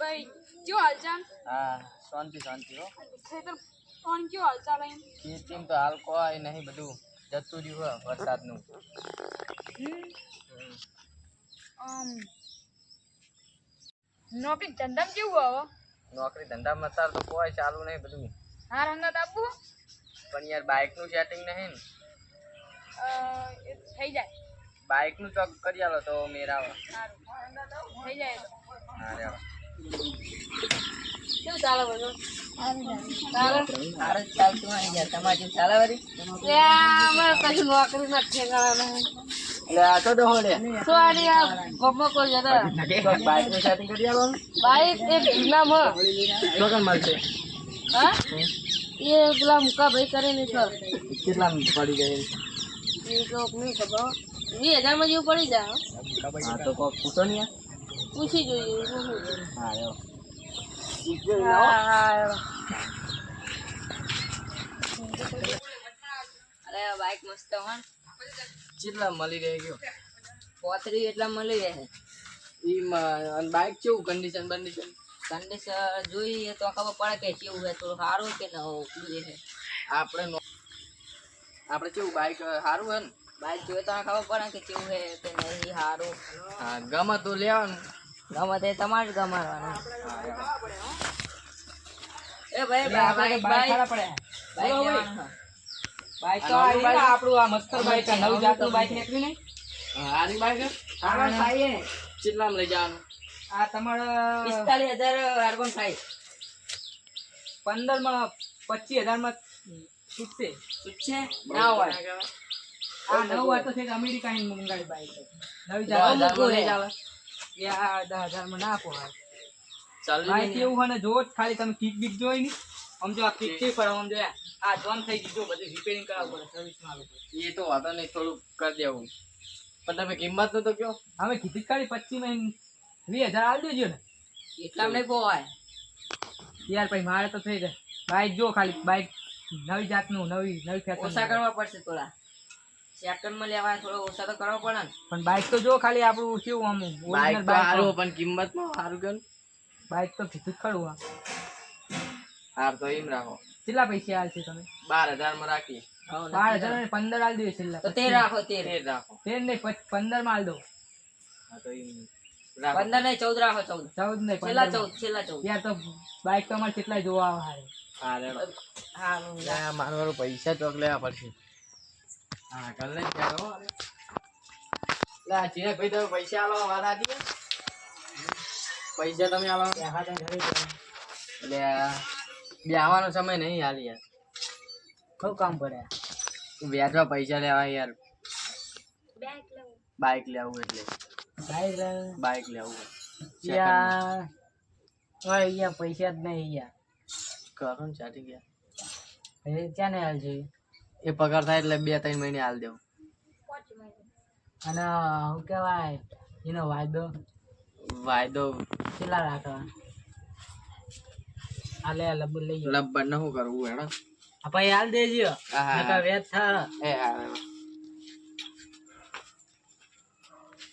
ભાઈ કયો હાલચાલ હા શાંતિ શાંતિ હો. ખેતર કોણ કયો હાલચાલ અહીં ખેતીમાં તો હાલ કોઈ નહીં બધું જતું રહ્યું હોય વરસાદનું. આમ નોકરી ધંધામાં કેવું આવો નોકરી ધંધામાં અત્યારે તો કોઈ ચાલુ નહીં બધું. હાર હંગાત આપવું? પણ યાર બાઇકનું સેટિંગ નહીં ને. થઈ જાય. બાઇકનું ચોક કરી આલો તો મેરાવે સારું થઈ જાય તો હા? કેવું ચાલે બધું ને કેટલા પડી જાય? વીસ હજારમાં જેવું પડી જાય હો. હા તો કોક પૂછો ને યાર. પૂછી જોઈએ એનું શું છે. હા રે હા, હા, અરે બાઈક મસ્ત હોન કેટલા મળી રહે ગયો? પોતરી એટલા મળી રહે. ઈ બાઇક કેવું કન્ડિશન બંડિશન કંડિશન જોઈએ તો ખબર પડે કે કેવું છે થોડું સારું કે ન હોય છે આપણે નો- આપણે કેવું બાઇક સારું હે ને? બાઈક જોઈએ તો ખબર પડે કે કેવું છે કે નહીં સારું. હા ગમે તો લેવાનું. ગમે તે તમારે ગમાડવાનું. એ ભાઈ બાઈક બાઈક. બાઈક લેવાનું છે. તો આપણું આ મસ્ત બાઇક નવું જાતનું બાઇક નીકળી ને. આરી બાઇક કાર્બન ફાઈવ છે. લઈ જવાનું? આ તમારા પિસ્તાલીસ હજાર આર્ગોન ફાઈવ પંદરમાં પચીસ હજારમાં છૂટશે. છૂટશે? છે ના હોય. આ નવ વાર તો છે કે અમેરિકા ની મંગાવી બાઈક નવી દસ જાત હજારમાં લઈ જાવ. એ આ દસ હજારમાં ના પોહાય. ચાલુ બાઈક એવું હોય ને જો જ ખાલી તમે કિક બીક જોઈ ની. આમ જો આ કિકથી ફરો આમ જો આ જોન થઈ ગયું જો બધું રિપેરિંગ કરાવવું પડે સર્વિસમાં આવવું પડે એ તો વાંધો નહીં થોડુંક કરી દેવું. પણ તમે કિંમતનું તો કયો? અમે કીધી ખાલી પચીસમાં વીસ હજાર આવી દેજો ને. એટલા નહીં પોવાય યાર પછી મારે તો થઈ જાય. બાઈક જો ખાલી બાઈક નવી જાતનું નવી નવી ઓછા ફેશન કરવા પડશે થોડા. સેકન્ડમાં લેવા થોડો ઓછા તો કરવો પડે ને. પણ બાઇક તો જો ખાલી આપણું કેવું આમ બાઇક તો સારું પણ કિંમતમાં સારું કયો બાઇક તો કીધું ખરું આ. હાર તો એમ રાખો. કેટલા પૈસા હાલ છે તમે? બાર હજારમાં રાખી બાર હજાર ને પંદર હાલ દો છેલ્લા. તો તેર રાખો તેર. તેર રાખો. તેર નહીં પંદરમાં હાલ દો. હા તો એમ પંદર ને ચૌદ રાખો ચૌદ. ચૌદ નહીં છેલ્લા ચૌદ છેલ્લા ચૌદ. યાર તો બાઇક તો અમારે કેટલાય જોવા આવે હારે હા મારો પૈસા ચોક લેવા પડશે. હા કર લે ચાલો લા ચિરાગ ભાઈ તમે પૈસા આલો વાત આજી પૈસા તમે આલો. એટલે બેહવાનો સમય નહીં હાલ યાર. બહુ કામ પડે? વ્યાજમાં પૈસા લેવા યાર. બાઇક લેવું. એટલે. બાઈક બાઇક લેવું. યાર પૈસા જ નહીં યાર. કરો ને ચાટી ગયા. એ ક્યાં ને હાલ છે એ પગાર થાય એટલે બે ત્રણ મહિને હાલ દેવું. અને શું કહેવાય એનો વાયદો? વાયદો? કેટલા રાખવા આ લે લઈ જાઓ. લબ્બર ને શું કરવું હેડો. આપણે હાલ દેજો. વેત થા. એ હા.